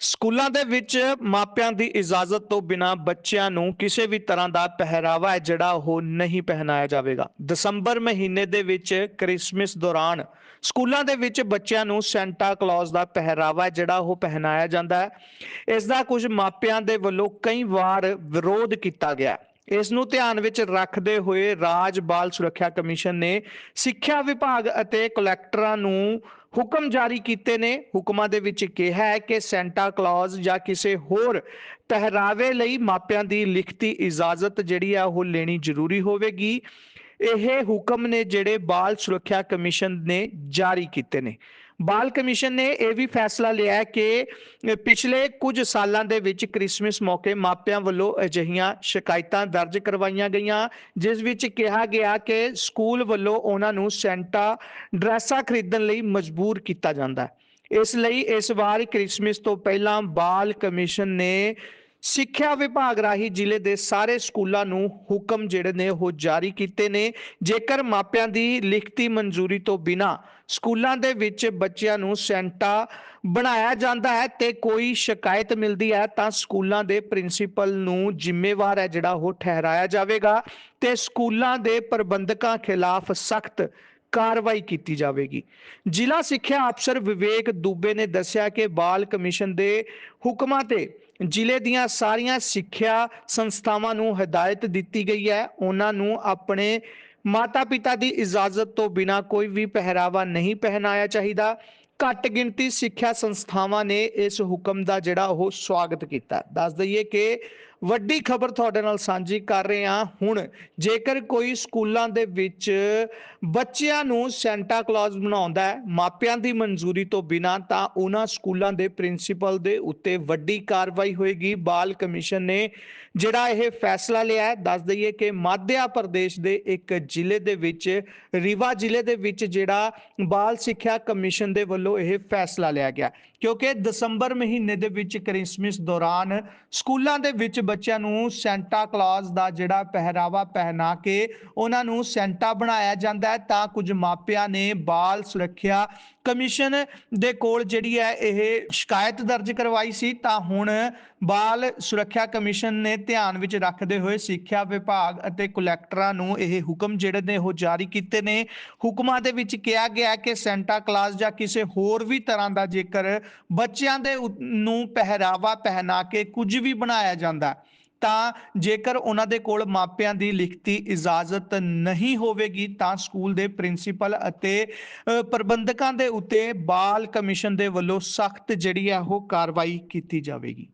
ਸਕੂਲਾਂ ਦੇ ਵਿੱਚ ਮਾਪਿਆਂ ਦੀ ਇਜਾਜ਼ਤ ਤੋਂ ਬਿਨਾ ਬੱਚਿਆਂ ਨੂੰ ਕਿਸੇ ਵੀ ਤਰ੍ਹਾਂ ਦਾ ਪਹਿਰਾਵਾ ਹੈ ਜਿਹੜਾ ਉਹ ਨਹੀਂ ਪਹਿਨਾਇਆ ਜਾਵੇਗਾ ਦਸੰਬਰ ਮਹੀਨੇ ਦੇ ਵਿੱਚ ਕ੍ਰਿਸਮਸ ਦੌਰਾਨ ਸਕੂਲਾਂ ਦੇ ਵਿੱਚ ਬੱਚਿਆਂ ਨੂੰ ਸੈਂਟਾ ਕਲੌਜ਼ ਦਾ ਪਹਿਰਾਵਾ ਹੈ ਜਿਹੜਾ ਉਹ ਪਹਿਨਾਇਆ ਜਾਂਦਾ ਹੈ ਇਸ ਦਾ ਕੁਝ ਮਾਪਿਆਂ ਦੇ ਵੱਲੋਂ ਕਈ ਵਾਰ ਵਿਰੋਧ ਕੀਤਾ ਗਿਆ ਹੈ। ਇਸ ਨੂੰ ਧਿਆਨ ਵਿੱਚ ਰੱਖਦੇ ਹੋਏ ਰਾਜ ਬਾਲ ਸੁਰੱਖਿਆ ਕਮਿਸ਼ਨ ਨੇ ਸਿੱਖਿਆ ਵਿਭਾਗ ਅਤੇ ਕਲੈਕਟਰਾਂ ਨੂੰ ਹੁਕਮ ਜਾਰੀ ਕੀਤੇ ਨੇ। ਹੁਕਮਾਂ ਦੇ ਵਿੱਚ ਕਿਹਾ ਹੈ ਕਿ ਸੈਂਟਾ ਕਲੌਜ਼ ਜਾਂ ਕਿਸੇ ਹੋਰ ਪਹਿਰਾਵੇ ਲਈ ਮਾਪਿਆਂ ਦੀ ਲਿਖਤੀ ਇਜਾਜ਼ਤ ਜਿਹੜੀ ਆ, ਉਹ ਲੈਣੀ ਜ਼ਰੂਰੀ ਹੋਵੇਗੀ। ਇਹ ਹੁਕਮ ਨੇ ਜਿਹੜੇ ਬਾਲ ਸੁਰੱਖਿਆ ਕਮਿਸ਼ਨ ਨੇ ਜਾਰੀ ਕੀਤੇ ਨੇ। ਬਾਲ ਕਮਿਸ਼ਨ ਨੇ ਇਹ ਵੀ ਫੈਸਲਾ ਲਿਆ ਹੈ ਕਿ ਪਿਛਲੇ ਕੁਝ ਸਾਲਾਂ ਦੇ ਵਿੱਚ ਕ੍ਰਿਸਮਸ ਮੌਕੇ ਮਾਪਿਆਂ ਵੱਲੋਂ ਅਜਿਹੀਆਂ ਸ਼ਿਕਾਇਤਾਂ ਦਰਜ ਕਰਵਾਈਆਂ ਗਈਆਂ, ਜਿਸ ਵਿੱਚ ਕਿਹਾ ਗਿਆ ਕਿ ਸਕੂਲ ਵੱਲੋਂ ਉਹਨਾਂ ਨੂੰ ਸੈਂਟਾ ਡਰੈਸਾਂ ਖਰੀਦਣ ਲਈ ਮਜਬੂਰ ਕੀਤਾ ਜਾਂਦਾ ਹੈ। ਇਸ ਲਈ ਇਸ ਵਾਰ ਕ੍ਰਿਸਮਸ ਤੋਂ ਪਹਿਲਾਂ ਬਾਲ ਕਮਿਸ਼ਨ ਨੇ ਸਿੱਖਿਆ ਵਿਭਾਗ ਰਾਹੀਂ ਜ਼ਿਲ੍ਹੇ ਦੇ ਸਾਰੇ ਸਕੂਲਾਂ ਨੂੰ ਹੁਕਮ ਜਿਹੜੇ ਨੇ ਉਹ ਜਾਰੀ ਕੀਤੇ ਨੇ। ਜੇਕਰ ਮਾਪਿਆਂ ਦੀ ਲਿਖਤੀ ਮਨਜ਼ੂਰੀ ਤੋਂ ਬਿਨਾ ਸਕੂਲਾਂ ਦੇ ਵਿੱਚ ਬੱਚਿਆਂ ਨੂੰ ਸੈਂਟਾ ਬਣਾਇਆ ਜਾਂਦਾ ਹੈ ਤੇ ਕੋਈ ਸ਼ਿਕਾਇਤ ਮਿਲਦੀ ਹੈ ਤਾਂ ਸਕੂਲਾਂ ਦੇ ਪ੍ਰਿੰਸੀਪਲ ਨੂੰ ਜ਼ਿੰਮੇਵਾਰ ਹੈ ਜਿਹੜਾ ਉਹ ਠਹਿਰਾਇਆ ਜਾਵੇਗਾ ਤੇ ਸਕੂਲਾਂ ਦੇ ਪ੍ਰਬੰਧਕਾਂ ਖਿਲਾਫ ਸਖਤ ਕਾਰਵਾਈ ਕੀਤੀ ਜਾਵੇਗੀ। ਜ਼ਿਲ੍ਹਾ ਸਿੱਖਿਆ ਅਫਸਰ ਵਿਵੇਕ ਦੁਬੇ ਨੇ ਦੱਸਿਆ ਕਿ ਬਾਲ ਕਮਿਸ਼ਨ ਦੇ ਹੁਕਮਾਂ ਤੇ ਜ਼ਿਲ੍ਹੇ ਦੀਆਂ ਸਾਰੀਆਂ ਸਿੱਖਿਆ ਸੰਸਥਾਵਾਂ ਨੂੰ ਹਦਾਇਤ ਦਿੱਤੀ ਗਈ ਹੈ। ਉਹਨਾਂ ਨੂੰ ਆਪਣੇ ਮਾਤਾ-ਪਿਤਾ ਦੀ ਇਜਾਜ਼ਤ ਤੋਂ ਬਿਨਾਂ ਕੋਈ ਵੀ ਪਹਿਰਾਵਾ ਨਹੀਂ ਪਹਿਨਾਇਆ ਚਾਹੀਦਾ। ਘੱਟ ਗਿਣਤੀ ਸਿੱਖਿਆ ਸੰਸਥਾਵਾਂ ਨੇ ਇਸ ਹੁਕਮ ਦਾ ਜਿਹੜਾ ਉਹ ਸਵਾਗਤ ਕੀਤਾ। ਦੱਸ ਦਈਏ ਕਿ ਵੱਡੀ ਖਬਰ ਤੁਹਾਡੇ ਨਾਲ ਸਾਂਝੀ ਕਰ ਰਹੇ ਹਾਂ। ਹੁਣ ਜੇਕਰ ਕੋਈ ਸਕੂਲਾਂ ਦੇ ਵਿੱਚ ਬੱਚਿਆਂ ਨੂੰ ਸੈਂਟਾ ਕਲੌਜ਼ ਬਣਾਉਂਦਾ ਹੈ, ਮਾਪਿਆਂ ਦੀ ਮਨਜ਼ੂਰੀ ਤੋਂ ਬਿਨਾਂ ਤਾਂ ਉਹਨਾਂ ਸਕੂਲਾਂ ਦੇ ਪ੍ਰਿੰਸੀਪਲ ਦੇ ਉੱਤੇ ਵੱਡੀ ਕਾਰਵਾਈ ਹੋਏਗੀ। ਬਾਲ ਕਮਿਸ਼ਨ ਨੇ ਜਿਹੜਾ ਇਹ ਫੈਸਲਾ ਲਿਆ ਹੈ, ਦੱਸ ਦਈਏ ਕਿ ਮਾਧਿਆ ਪ੍ਰਦੇਸ਼ ਦੇ ਇੱਕ ਜ਼ਿਲ੍ਹੇ ਦੇ ਵਿੱਚ, ਰੀਵਾ ਜ਼ਿਲ੍ਹੇ ਦੇ ਵਿੱਚ ਜਿਹੜਾ ਬਾਲ ਸਿੱਖਿਆ ਕਮਿਸ਼ਨ ਦੇ ਵੱਲੋਂ ਇਹ ਫੈਸਲਾ ਲਿਆ ਗਿਆ। ਕਿਉਂਕਿ ਦਸੰਬਰ ਮਹੀਨੇ ਦੇ ਵਿੱਚ ਕ੍ਰਿਸਮਸ ਦੌਰਾਨ ਸਕੂਲਾਂ ਦੇ ਵਿੱਚ ਬੱਚਿਆਂ ਨੂੰ ਸੈਂਟਾ ਕਲੌਜ਼ ਦਾ ਜਿਹੜਾ ਪਹਿਰਾਵਾ ਪਹਿਨਾ ਕੇ ਉਹਨਾਂ ਨੂੰ ਸੈਂਟਾ ਬਣਾਇਆ ਜਾਂਦਾ ਹੈ ਤਾਂ ਕੁਝ ਮਾਪਿਆਂ ਨੇ ਬਾਲ ਸੁਰੱਖਿਆ ਕਮਿਸ਼ਨ ਦੇ ਕੋਲ ਜਿਹੜੀ ਹੈ ਇਹ ਸ਼ਿਕਾਇਤ ਦਰਜ ਕਰਵਾਈ ਸੀ, ਤਾਂ ਹੁਣ ਬਾਲ ਸੁਰੱਖਿਆ ਕਮਿਸ਼ਨ ਨੇ ਧਿਆਨ ਵਿੱਚ ਰੱਖਦੇ ਹੋਏ ਸਿੱਖਿਆ ਵਿਭਾਗ ਅਤੇ ਕਲੈਕਟਰਾਂ ਨੂੰ ਇਹ ਹੁਕਮ ਜਿਹੜੇ ਨੇ ਉਹ ਜਾਰੀ ਕੀਤੇ ਨੇ। ਹੁਕਮਾਂ ਦੇ ਵਿੱਚ ਕਿਹਾ ਗਿਆ ਕਿ ਸੈਂਟਾ ਕਲਾਸ ਜਾਂ ਕਿਸੇ ਹੋਰ ਵੀ ਤਰ੍ਹਾਂ ਦਾ ਜੇਕਰ ਬੱਚਿਆਂ ਦੇ ਨੂੰ ਪਹਿਰਾਵਾ ਪਹਿਨਾ ਕੇ ਕੁਝ ਵੀ ਬਣਾਇਆ ਜਾਂਦਾ ਤਾਂ ਜੇਕਰ ਉਹਨਾਂ ਦੇ ਕੋਲ ਮਾਪਿਆਂ ਦੀ ਲਿਖਤੀ ਇਜਾਜ਼ਤ ਨਹੀਂ ਹੋਵੇਗੀ, ਤਾਂ ਸਕੂਲ ਦੇ ਪ੍ਰਿੰਸੀਪਲ ਅਤੇ ਪ੍ਰਬੰਧਕਾਂ ਦੇ ਉੱਤੇ ਬਾਲ ਕਮਿਸ਼ਨ ਦੇ ਵੱਲੋਂ ਸਖਤ ਜਿਹੜੀ ਹੈ ਉਹ ਕਾਰਵਾਈ ਕੀਤੀ ਜਾਵੇਗੀ।